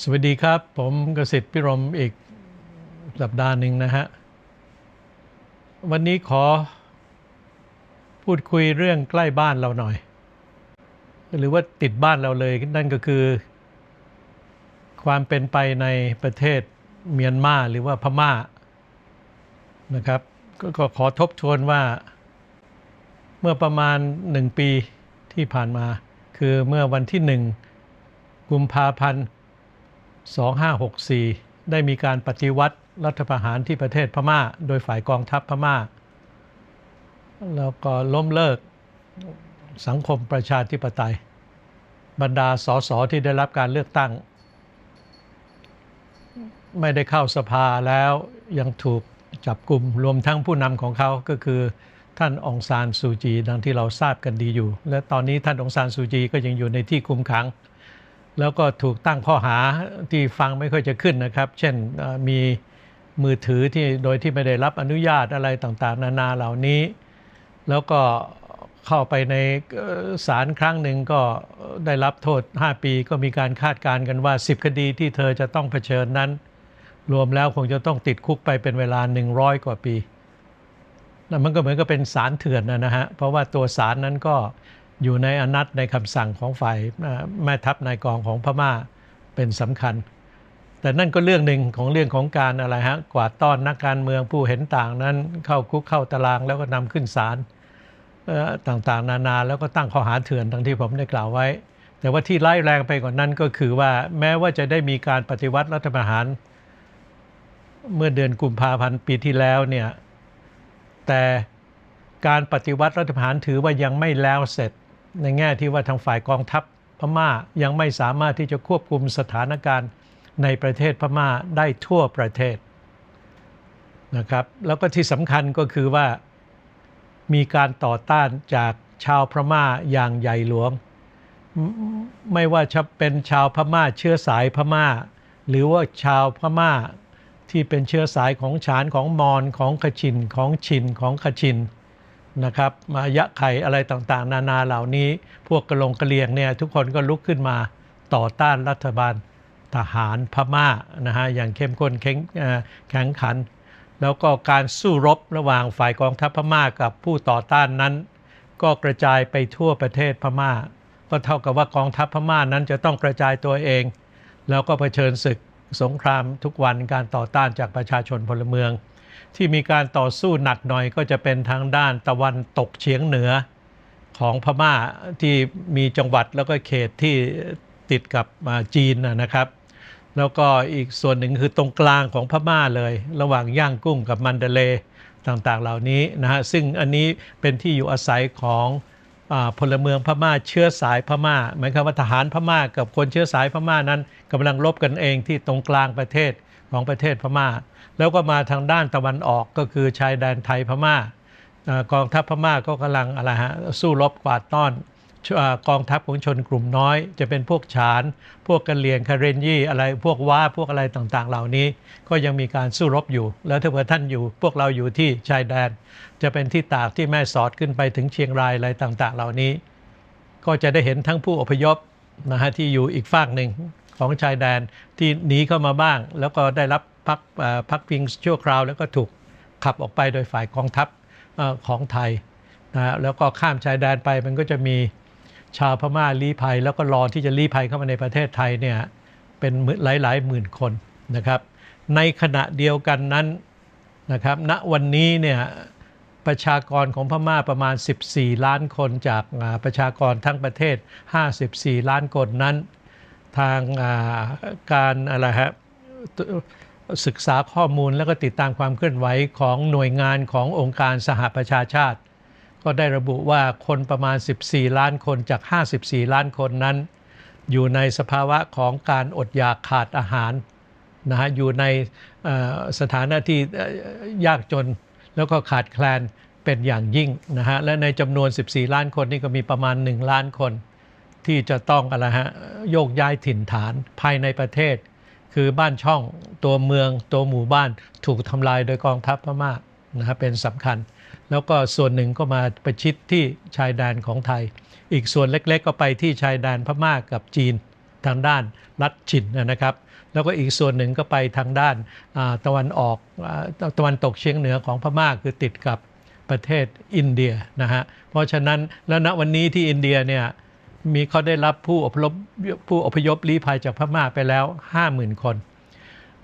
สวัสดีครับ ผมกสิทธิ์พิรมอีกสัปดาห์หนึ่งนะฮะ วันนี้ขอพูดคุยเรื่องใกล้บ้านเราหน่อย หรือว่าติดบ้านเราเลย นั่นก็คือ ความเป็นไปในประเทศเมียนมาหรือว่าพม่านะครับกก็ขอทบทวนว่า เมื่อประมาณหนึ่งปีที่ผ่านมา คือเมื่อวันที่หนึ่งกุมภาพันธ์ 2564 ได้มีการปฏิวัติรัฐประหารที่ประเทศพม่า โดยฝ่ายกองทัพพม่า แล้วก็ล้มเลิกสังคมประชาธิปไตย บรรดาสสที่ได้รับการเลือกตั้ง ไม่ได้เข้าสภาแล้วยังถูกจับกลุ่มรวมทั้งผู้นำของเขาก็คือท่านองซานซูจี ดังที่เราทราบกันดีอยู่ และตอนนี้ท่านองซานซูจีก็ยังอยู่ในที่คุมขัง แล้วก็ถูกตั้งข้อหาที่ฟังไม่ค่อยจะขึ้นนะครับ เช่นมีมือถือที่โดยที่ไม่ได้รับอนุญาตอะไรต่างๆ นานาเหล่านี้ แล้วก็เข้าไปในศาลครั้งหนึ่งก็ได้รับโทษ 5 ปีก็มีการคาดการณ์กันว่า 10 คดีที่เธอจะต้องเผชิญนั้น รวมแล้วคงจะต้องติดคุกไปเป็นเวลา 100 กว่าปีนั่นมันก็เหมือนกับเป็นสารเถื่อนนะนะฮะ เพราะว่าตัวสารนั้นก็ อยู่ในอนัตในคำสั่งของฝ่ายแม่ทัพนายกองของพม่าเป็นสำคัญ แต่นั่นก็เรื่องหนึ่งของเรื่องของการอะไรฮะกวาดต้อนนักการเมืองผู้เห็นต่างนั้น เข้าคุกเข้าตารางแล้วก็นำขึ้นศาลต่างๆ นานาแล้วก็ตั้งข้อหาเถื่อนทั้งที่ผมได้กล่าวไว้ แต่ว่าที่ร้ายแรงไปกว่านั้นก็คือว่าแม้ว่าจะได้มีการปฏิวัติรัฐประหาร เมื่อเดือนกุมภาพันธ์ปีที่แล้วเนี่ยแต่การปฏิวัติรัฐประหารถือว่ายังไม่แล้วเสร็จ ในแง่ที่ว่าทางฝ่ายกองทัพพม่ายังไม่สามารถที่จะควบคุมสถานการณ์ในประเทศพม่าได้ทั่วประเทศนะครับแล้วก็ที่สำคัญก็คือว่ามีการต่อต้านจากชาวพม่าอย่างใหญ่หลวง ไม่ว่าจะเป็นชาวพม่าเชื้อสายพม่า หรือว่าชาวพม่าที่เป็นเชื้อสายของฉานของมอญของขชินของชินของขชิน นะครับมายะไข่อะไรต่างๆ นานาเหล่านี้ พวกกระลงกระเลียงเนี่ยทุกคนก็ลุกขึ้นมาต่อต้านรัฐบาลทหารพม่านะฮะอย่างเข้มข้นแข็งแข็งขัน แล้วก็การสู้รบระหว่างฝ่ายกองทัพพม่ากับผู้ต่อต้านนั้น ก็กระจายไปทั่วประเทศพม่า ก็เท่ากับว่ากองทัพพม่านั้นจะต้องกระจายตัวเอง แล้วก็เผชิญศึกสงครามทุกวันการต่อต้านจากประชาชนพลเมือง ที่มีการต่อสู้หนักหน่อยก็จะเป็นทางด้านตะวันตกเฉียงเหนือของพม่าที่มีจังหวัดแล้วก็เขตที่ติดกับจีนนะครับ แล้วก็อีกส่วนหนึ่งคือตรงกลางของพม่าเลย ระหว่างย่างกุ้งกับมันเดเลต่างๆเหล่านี้นะฮะซึ่งอันนี้เป็นที่อยู่อาศัยของอพลเมืองพม่าเชื้อสายพม่าหมายความว่าทหารพม่ากับคนเชื้อสายพม่านั้นกำลังรบกันเองที่ตรงกลางประเทศ ของประเทศพม่า แล้วก็มาทางด้านตะวันออกก็คือชายแดนไทยพม่าอ่ากองทัพพม่าก็กำลังอะไรฮะสู้รบกวาดต้อนอกองทัพของชนกลุ่มน้อย จะเป็นพวกฉาน พวกกะเหรี่ยงคาเรนยี่อะไรพวกว้าพวกอะไรต่างๆ เหล่านี้ ก็ยังมีการสู้รบอยู่ แล้วถ้าเผื่อท่านอยู่ พวกเราอยู่ที่ชายแดน จะเป็นที่ตากที่แม่สอดขึ้นไปถึงเชียงรายอะไรต่างๆ เหล่านี้ ก็จะได้เห็นทั้งผู้อพยพนะฮะที่อยู่อีกฝากหนึ่ง ของชายแดนที่หนีเข้ามาบ้าง แล้วก็ได้รับพักพักพิงชั่วคราว แล้วก็ถูกขับออกไปโดยฝ่ายกองทัพของไทยนะแล้วก็ข้ามชายแดนไปมันก็จะมีชาวพม่าลี้ภัย แล้วก็รอที่จะลี้ภัยเข้ามาในประเทศไทยเนี่ยเป็นหลายหลายหมื่นคนนะครับ ในขณะเดียวกันนั้นนะครับณวันนี้เนี่ยประชากรของพม่าประมาณ 14 ล้านคนจากประชากรทั้งประเทศ 54 ล้านคนนั้น ทางาการอะไรฮะศึกษาข้อมูลแล้วก็ติดตามความเคลื่อนไหวของหน่วยงานขององค์การสหประชาชาติ ก็ได้ระบุว่าคนประมาณ 14 ล้านคนจาก 54 ล้านคนนั้น อยู่ในสภาวะของการอดอยากขาดอาหารนะฮะอยู่ในสถานะที่ยากจนแล้วก็ขาดแคลนเป็นอย่างยิ่งนะฮะและในจำนวน 14 ล้านคนนี่ก็มีประมาณ 1 ล้านคน ที่จะต้องอะไรฮะโยกย้ายถิ่นฐานภายในประเทศ คือบ้านช่องตัวเมืองตัวหมู่บ้านถูกทำลายโดยกองทัพพม่านะฮะเป็นสำคัญ แล้วก็ส่วนหนึ่งก็มาประชิดที่ชายแดนของไทย อีกส่วนเล็กๆ ก็ไปที่ชายแดนพม่ากับจีนทางด้านรัฐฉินนะครับ แล้วก็อีกส่วนหนึ่งก็ไปทางด้านตะวันออกตะวันตกเฉียงเหนือของพม่าคือติดกับประเทศอินเดียนะฮะเพราะฉะนั้นแล้วณวันนี้ที่อินเดียเนี่ย มีเขาได้รับผู้อพยพผู้อพยพลี้ภัยจากพม่าไปแล้ว 50,000 คน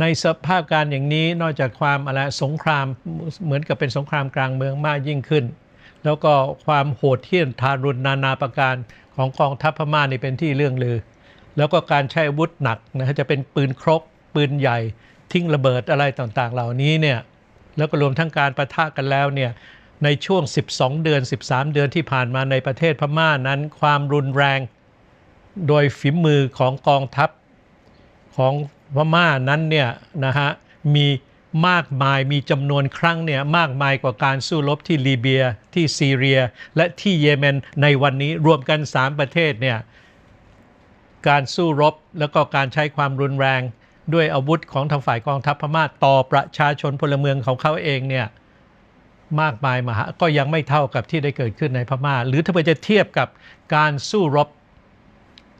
ในสภาพการอย่างนี้นอกจากความอะไรสงครามเหมือนกับเป็นสงครามกลางเมืองมากยิ่งขึ้น แล้วก็ความโหดเหี้ยมทารุณนานาประการของกองทัพพม่านี่เป็นที่เรื่องลือ แล้วก็การใช้อาวุธหนักนะจะเป็นปืนครก ปืนใหญ่ ทิ้งระเบิดอะไรต่างๆ เหล่านี้เนี่ยแล้วก็รวมทั้งการประทะกันแล้วเนี่ย ในช่วง 12 เดือน 13 เดือนที่ผ่านมาในประเทศพม่านั้น ความรุนแรง โดยฝีมือของกองทัพของพม่านั้นเนี่ยนะฮะมีมากมายมีจำนวนครั้งเนี่ยมากมายกว่าการสู้รบที่ลีเบียที่ซีเรีย และที่เยเมนในวันนี้รวมกัน 3 ประเทศเนี่ยการสู้รบแล้วก็การใช้ความรุนแรง ด้วยอาวุธของทางฝ่ายกองทัพพม่าต่อประชาชนพลเมืองของเขาเองเนี่ย มากมายมหาก็ยังไม่เท่ากับที่ได้เกิดขึ้นในพม่า หรือถ้าเกิดจะเทียบกับการสู้รบ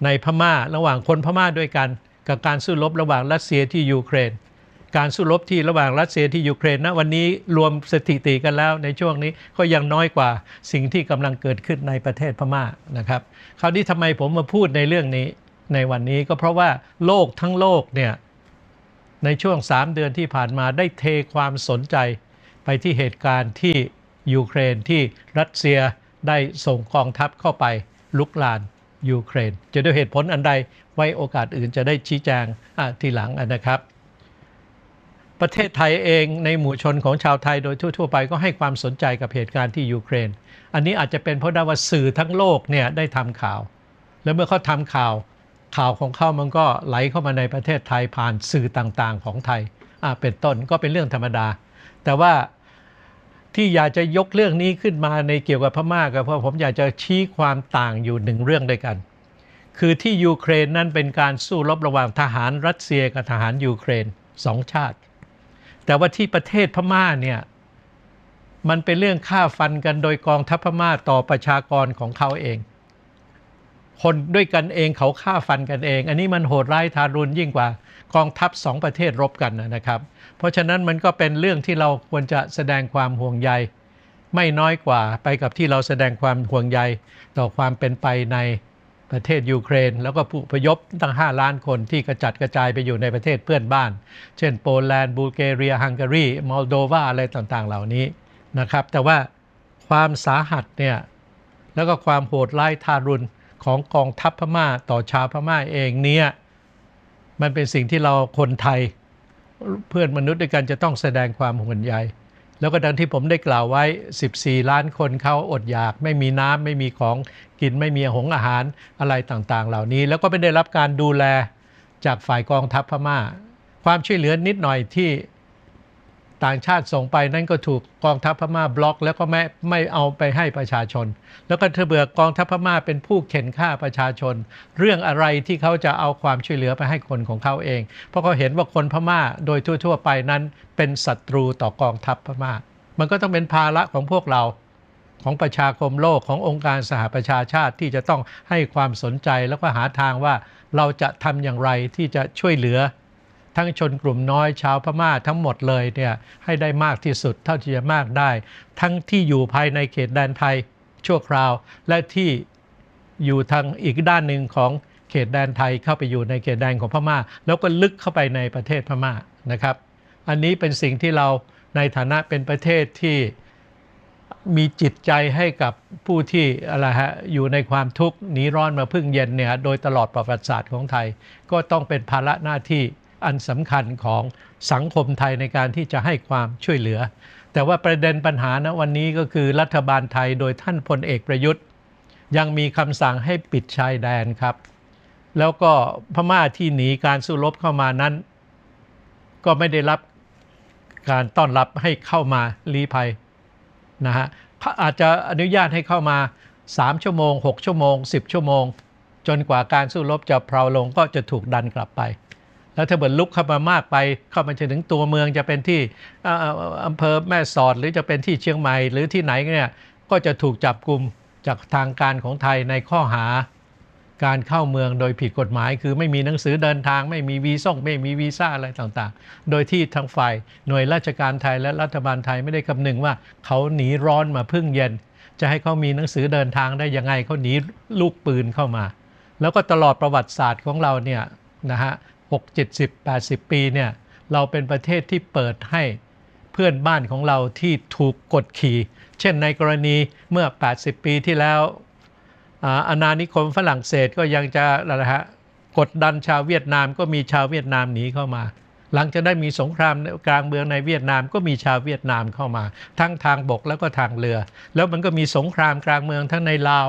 ในพม่า ระหว่างคนพม่าด้วยกัน กับการสู้รบระหว่างรัสเซียที่ยูเครน การสู้รบที่ระหว่างรัสเซียที่ยูเครนนะวันนี้รวมสถิติกันแล้วในช่วงนี้ก็ยังน้อยกว่าสิ่งที่กำลังเกิดขึ้นในประเทศพม่านะครับ คราวนี้ทำไมผมมาพูดในเรื่องนี้ในวันนี้ก็เพราะว่าโลกทั้งโลกเนี่ยในช่วง 3 เดือนที่ผ่านมาได้เทความสนใจ ไปที่เหตุการณ์ที่ยูเครนที่รัสเซียได้ส่งกองทัพเข้าไปลุกลานยูเครน จะด้วยเหตุผลอันใดไว้โอกาสอื่นจะได้ชี้แจงทีหลังนะครับ ประเทศไทยเองในหมู่ชนของชาวไทยโดยทั่ว ๆ ไปก็ให้ความสนใจกับเหตุการณ์ที่ยูเครน อันนี้อาจจะเป็นเพราะได้ว่าสื่อทั้งโลกเนี่ยได้ทำข่าว แล้วเมื่อเขาทำข่าวข่าวของเขามันก็ไหลเข้ามาในประเทศไทยผ่านสื่อต่างๆ ของไทยเป็นต้นก็เป็นเรื่องธรรมดา แต่ว่า ที่อยากจะยกเรื่องนี้ขึ้นมาในเกี่ยวกับพม่าก็เพราะผมอยากจะชี้ความต่างอยู่หนึ่งเรื่องด้วยกัน คือที่ยูเครนนั้นเป็นการสู้รบระหว่างทหารรัสเซียกับทหารยูเครนสองชาติ แต่ว่าที่ประเทศพม่าเนี่ยมันเป็นเรื่องฆ่าฟันกันโดยกองทัพพม่าต่อประชากรของเขาเอง คนด้วยกันเองเขาฆ่าฟันกันเอง อันนี้มันโหดร้ายทารุณยิ่งกว่ากองทัพสองประเทศรบกันนะครับ เพราะฉะนั้นมันก็เป็นเรื่องที่เราควรจะแสดงความห่วงใย ไม่น้อยกว่าไปกับที่เราแสดงความห่วงใย ต่อความเป็นไปในประเทศยูเครน แล้วก็ผู้พยพตั้ง 5 ล้านคนที่กระจัดกระจายไปอยู่ในประเทศเพื่อนบ้าน เช่นโปแลนด์บูลแกเรีย ฮังการีมอลโดวาอะไรต่างๆ เหล่านี้นะครับ แต่ว่าความสาหัสเนี่ยแล้วก็ความโหดร้ายทารุณ ของกองทัพพม่าต่อชาวพม่าเองเนี่ยมันเป็นสิ่งที่เราคนไทยเพื่อนมนุษย์ด้วยกันจะต้องแสดงความห่วงใยแล้วก็ดังที่ผมได้กล่าวไว้ 14 ล้านคนเขาอดอยาก ไม่มีน้ำไม่มีของกินไม่มีหงอาหารอะไรต่างๆ เหล่านี้ แล้วก็ไม่ได้รับการดูแลจากฝ่ายกองทัพพม่า ความช่วยเหลือนิดหน่อยที่ ต่างชาติส่งไปนั่นก็ถูกกองทัพพม่าบล็อก แล้วก็ไม่ไม่เอาไปให้ประชาชน แล้วก็เธอเบื่อกองทัพพม่าเป็นผู้เข็นฆ่าประชาชน เรื่องอะไรที่เขาจะเอาความช่วยเหลือไปให้คนของเขาเอง เพราะเขาเห็นว่าคนพม่าโดยทั่ว ๆ ไปนั้นเป็นศัตรูต่อกองทัพพม่า มันก็ต้องเป็นภาระของพวกเราของประชาคมโลกขององค์การสหประชาชาติที่จะต้องให้ความสนใจแล้วก็หาทางว่าเราจะทำอย่างไรที่จะช่วยเหลือ ทั้งชนกลุ่มน้อยชาวพม่าทั้งหมดเลยเนี่ยให้ได้มากที่สุดเท่าที่จะมากได้ ทั้งที่อยู่ภายในเขตแดนไทยชั่วคราว และที่อยู่ทางอีกด้านหนึ่งของเขตแดนไทยเข้าไปอยู่ในเขตแดนของพม่า แล้วก็ลึกเข้าไปในประเทศพม่านะครับ อันนี้เป็นสิ่งที่เราในฐานะเป็นประเทศที่มีจิตใจให้กับผู้ที่อะไรฮะอยู่ในความทุกข์หนีร้อนมาพึ่งเย็นเนี่ยโดยตลอดประวัติศาสตร์ของไทย ก็ต้องเป็นภาระหน้าที่ อันสำคัญของสังคมไทยในการที่จะให้ความช่วยเหลือ แต่ว่าประเด็นปัญหาณวันนี้ก็คือรัฐบาลไทยโดยท่านพลเอกประยุทธ์ ยังมีคำสั่งให้ปิดชายแดนครับ แล้วก็พม่าที่หนีการสู้รบเข้ามานั้น ก็ไม่ได้รับการต้อนรับให้เข้ามาลี้ภัยนะฮะอาจจะอนุญาตให้เข้ามา 3 ชั่วโมง 6 ชั่วโมง 10 ชั่วโมง จนกว่าการสู้รบจะเพลาลงก็จะถูกดันกลับไป แล้วถ้าเบิดลุกเข้ามามากไป เข้ามาจนถึงตัวเมืองจะเป็นที่อำเภอแม่สอดหรือจะเป็นที่เชียงใหม่หรือที่ไหนเนี่ยก็จะถูกจับกลุ่มจากทางการของไทยในข้อหา การเข้าเมืองโดยผิดกฎหมาย คือไม่มีหนังสือเดินทาง ไม่มีวีซ่งไม่มีวีซ่าอะไรต่างๆ โดยที่ทางฝ่ายหน่วยราชการไทยและรัฐบาลไทยไม่ได้คำนึงว่าเขาหนีร้อนมาพึ่งเย็น จะให้เขามีหนังสือเดินทางได้ยังไงเขาหนีลูกปืนเข้ามา แล้วก็ตลอดประวัติศาสตร์ของเราเนี่ยนะฮะ หกเจ็ดสิบแปดสิบปีเนี่ยเราเป็นประเทศที่เปิดให้เพื่อนบ้านของเราที่ถูกกดขี่ เช่นในกรณีเมื่อ 80 ปีที่แล้วอาอาณานิคมฝรั่งเศสก็ยังจะอะไรฮะกดดันชาวเวียดนามก็มีชาวเวียดนามหนีเข้ามา หลังจากได้มีสงครามกลางเมืองในเวียดนามก็มีชาวเวียดนามเข้ามา ทั้งทางบกแล้วก็ทางเรือ แล้วมันก็มีสงครามกลางเมืองทั้งในลาว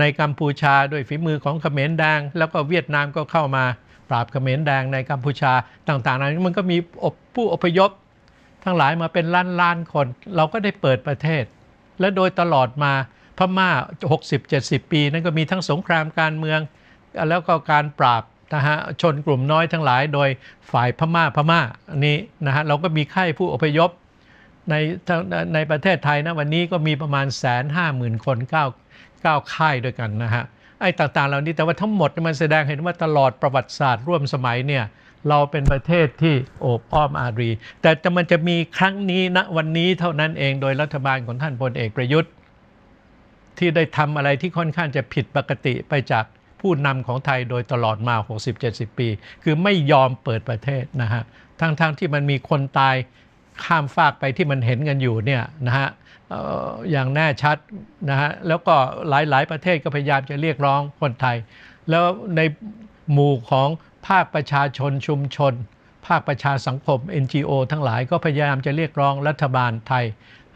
ในกัมพูชาด้วยฝีมือของเขมรแดงแล้วก็เวียดนามก็เข้ามา ปราบเขมรแดงในกัมพูชาต่างๆนั้นมันก็มีผู้อพยพ ทั้งหลายมาเป็นล้านล้านๆคน เราก็ได้เปิดประเทศ และโดยตลอดมาพม่า 60-70 ปี นั้นก็มีทั้งสงครามการเมือง แล้วก็การปราบนะฮะชนกลุ่มน้อยทั้งหลายโดยฝ่ายพม่าพม่านี้นะฮะเราก็มีค่ายผู้อพยพในในประเทศไทยนะวันนี้ก็มีประมาณแสนห้าหมื่นคนเก้าเก้าค่ายด้วยกันนะฮะ ไอ้ต่างๆ เหล่านี้แต่ว่าทั้งหมดมันแสดงเห็นว่าตลอดประวัติศาสตร์ร่วมสมัยเนี่ยเราเป็นประเทศที่โอบอ้อมอารี แต่จะมันจะมีครั้งนี้ณวันนี้เท่านั้นเองโดยรัฐบาลของท่านพลเอกประยุทธ์ ที่ได้ทำอะไรที่ค่อนข้างจะผิดปกติไปจากผู้นำของไทยโดยตลอดมา 60-70 ปี คือไม่ยอมเปิดประเทศนะฮะทั้งๆทที่มันมีคนตาย ข้ามฟากไปที่มันเห็นกันอยู่เนี่ยนะฮะอย่างแน่ชัดนะฮะแล้วก็หลายๆ ประเทศก็พยายามจะเรียกร้องคนไทย แล้วในหมู่ของภาคประชาชนชุมชน ภาคประชาสังคม NGO ทั้งหลายก็พยายามจะเรียกร้องรัฐบาลไทย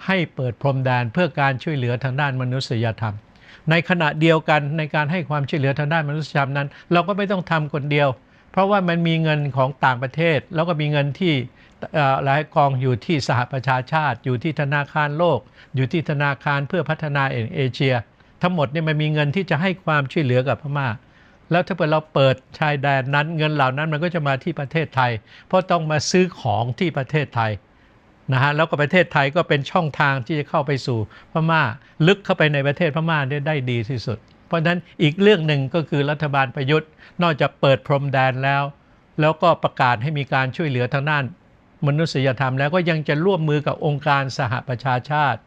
ให้เปิดพรมแดนเพื่อการช่วยเหลือทางด้านมนุษยธรรม ในขณะเดียวกันในการให้ความช่วยเหลือทางด้านมนุษยธรรมนั้น เราก็ไม่ต้องทำคนเดียว เพราะว่ามันมีเงินของต่างประเทศ แล้วก็มีเงินที่ หลายกองอยู่ที่สหประชาชาติ อยู่ที่ธนาคารโลก อยู่ที่ธนาคารเพื่อพัฒนาเอเชีย ทั้งหมดเนี่ยมันมีเงินที่จะให้ความช่วยเหลือกับพม่า แล้วถ้าเกิดเราเปิดชายแดนนั้นเงินเหล่านั้นมันก็จะมาที่ประเทศไทย เพราะต้องมาซื้อของที่ประเทศไทยนะฮะแล้วก็ประเทศไทยก็เป็นช่องทางที่จะเข้าไปสู่พม่า ลึกเข้าไปในประเทศพม่าได้ได้ดีที่สุด เพราะฉะนั้นอีกเรื่องหนึ่งก็คือรัฐบาลประยุทธ์ นอกจากเปิดพรมแดนแล้ว แล้วก็ประกาศให้มีการช่วยเหลือทางด้าน นุษยธรรมแล้วก็ยังจะร่วมมือกับองค์การสหประชาชาติ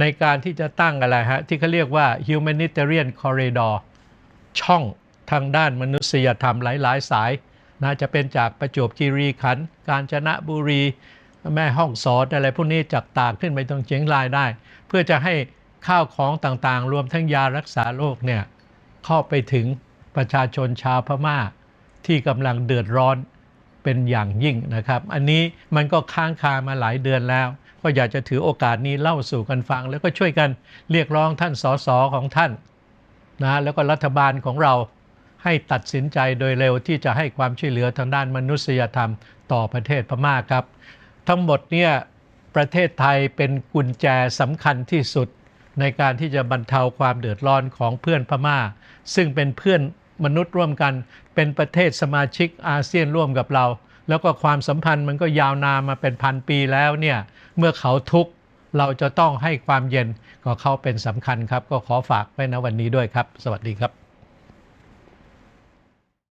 ในการที่จะตั้งอะไรฮะ ที่เขาเรียกว่า humanitarian corridor ช่องทางด้านมนุษยธรรมหลาย ๆ สายนะจะเป็นจากประจวบคีรีขันธ์กาญจนบุรี แม่ห้องสอนอะไรพวกนี้จากตากขึ้นไปตรงเชียงรายได้ เพื่อจะให้ข้าวของต่างๆ รวมทั้งยารักษาโรคเนี่ยเข้าไปถึงประชาชนชาวพม่าที่กำลังเดือดร้อน เป็นอย่างยิ่งนะครับ อันนี้มันก็ค้างคามาหลายเดือนแล้ว ก็อยากจะถือโอกาสนี้เล่าสู่กันฟัง แล้วก็ช่วยกันเรียกร้องท่านสสของท่านนะแล้วก็รัฐบาลของเราให้ตัดสินใจโดยเร็วที่จะให้ความช่วยเหลือทางด้านมนุษยธรรมต่อประเทศพม่าครับ ทั้งหมดเนี่ยประเทศไทยเป็นกุญแจสำคัญที่สุดในการที่จะบรรเทาความเดือดร้อนของเพื่อนพม่า ซึ่งเป็นเพื่อน มนุษย์ร่วมกัน เป็นประเทศสมาชิกอาเซียนร่วมกับเรา แล้วก็ความสัมพันธ์มันก็ยาวนานมาเป็นพันปีแล้วเนี่ยเมื่อเขาทุกข์เราจะต้องให้ความเย็นก็เขาเป็นสำคัญครับ ก็ขอฝากไว้นะวันนี้ด้วยครับ สวัสดีครับ